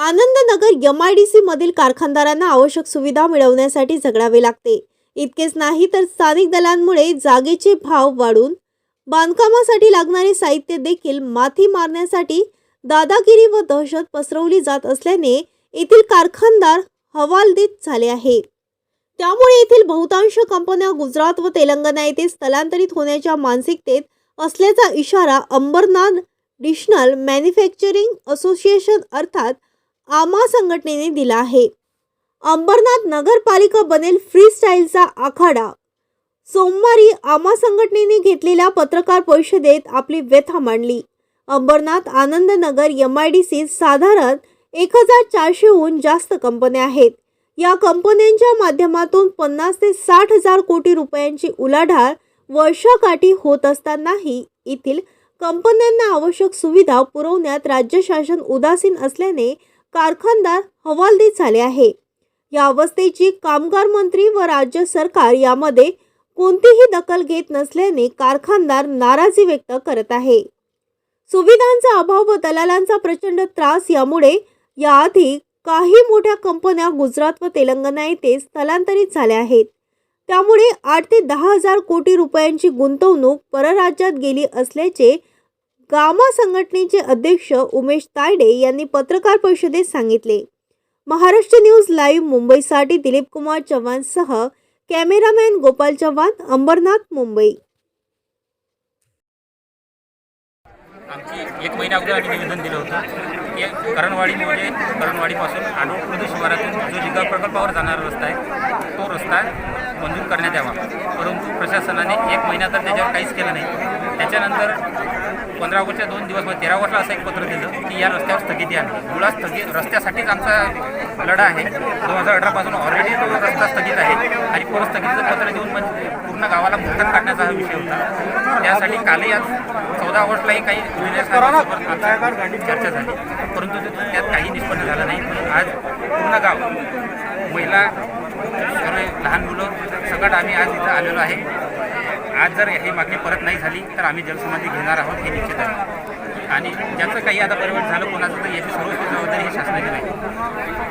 Anandnagar M I D C मधील कारखानदारांना आवश्यक सुविधा मिळवण्यासाठी झगडावे लागते. इतकेच नाही तर स्थानिक दलांमुळे जागेचे भाव वाढून बांधकामासाठी लागणारे साहित्य देखील माथी मारण्यासाठी दादागिरी व दहशत पसरवली जात असल्याने येथील कारखानदार हवालदित झाले आहे. त्यामुळे येथील बहुतांश कंपन्या गुजरात व तेलंगणा येथे स्थलांतरित होण्याच्या मानसिकतेत असल्याचा इशारा अंबरनाथ डिशनल मॅन्युफॅक्चरिंग असोसिएशन अर्थात आमा संघटनेने दिला आहे. अंबरनाथ नगरपालिका बनेल फ्रीस्टाईलचा आखाडा. सोमवारी आमा संघटनेने घेतलेल्या पत्रकार परिषदेत आपली व्यथा मांडली. Ambernath Anandnagar M I D C साधारण एक हजार चारशेहून जास्त कंपन्या आहेत. या कंपन्यांच्या माध्यमातून पन्नास ते साठ हजार कोटी रुपयांची उलाढाल वर्षाकाठी होत असतानाही येथील कंपन्यांना आवश्यक सुविधा पुरवण्यात राज्य शासन उदासीन असल्याने कारखानदार हवालदित झाले आहे. या अवस्थेची कामगार मंत्री व राज्य सरकार यामध्ये कोणतीही दखल घेत नसल्याने कारखानदार नाराजी व्यक्त करत आहे. सुविधांचा अभाव व दलालांचा प्रचंड त्रास यामुळे याआधी काही मोठ्या कंपन्या गुजरात व तेलंगणा येथे स्थलांतरित झाल्या आहेत. त्यामुळे आठ ते दहा हजार कोटी रुपयांची गुंतवणूक परराज्यात गेली असल्याचे गामा संघटनेचे अध्यक्ष उमेश तायडे यांनी पत्रकार परिषदेत सांगितले. महाराष्ट्र न्यूज लाईव्ह मुंबईसाठी दिलीप कुमार चव्हाणसह कॅमेरामॅन गोपाल चव्हाण अंबरनाथ मुंबई. आमची एक महिना अगोदर आम्ही निवेदन दिलं होतं की करणवाडी म्हणजे करणवाडीपासून आडोळ शिवारातून जो जिल्हा प्रकल्पावर जाणारा रस्ता आहे तो रस्ता मंजूर करण्यात यावा. परंतु प्रशासनाने एक महिना तर त्याच्यावर काहीच केलं नाही. त्याच्यानंतर पंधरा ऑगस्टच्या दोन दिवस म्हणजे तेरा ऑगस्टला असं एक पत्र दिलं की या रस्त्यावर स्थगिती आणली मुळात स्थगित रस्त्यासाठीच आमचा लढा आहे. दोन हजार अठरापासून ऑलरेडी तो रस्ता स्थगित आहे. आणि परत स्थगितीचं पत्र देऊन म्हणजे पूर्ण गावाला मुक्तन काढण्याचा हा विषय होता. त्यासाठी कालही आज चौदा ऑगस्टलाही काही इंजिनियर चर्चा झाली. परंतु त्यात काही निष्पन्न झालं नाही. म्हणून आज पूर्ण गाव महिला सर्व लहान मुलं सगळं आम्ही आज इथं आलेलो आहे. आज जर ही मागणी परत नाही झाली तर आम्ही जलसमाधी घेणार आहोत हे निश्चित आहे. आणि ज्याचं काही आता परिवर्तन झालं कोणाचं तर याची सर्वस्वी जबाबदारी ही शासनाची नाही.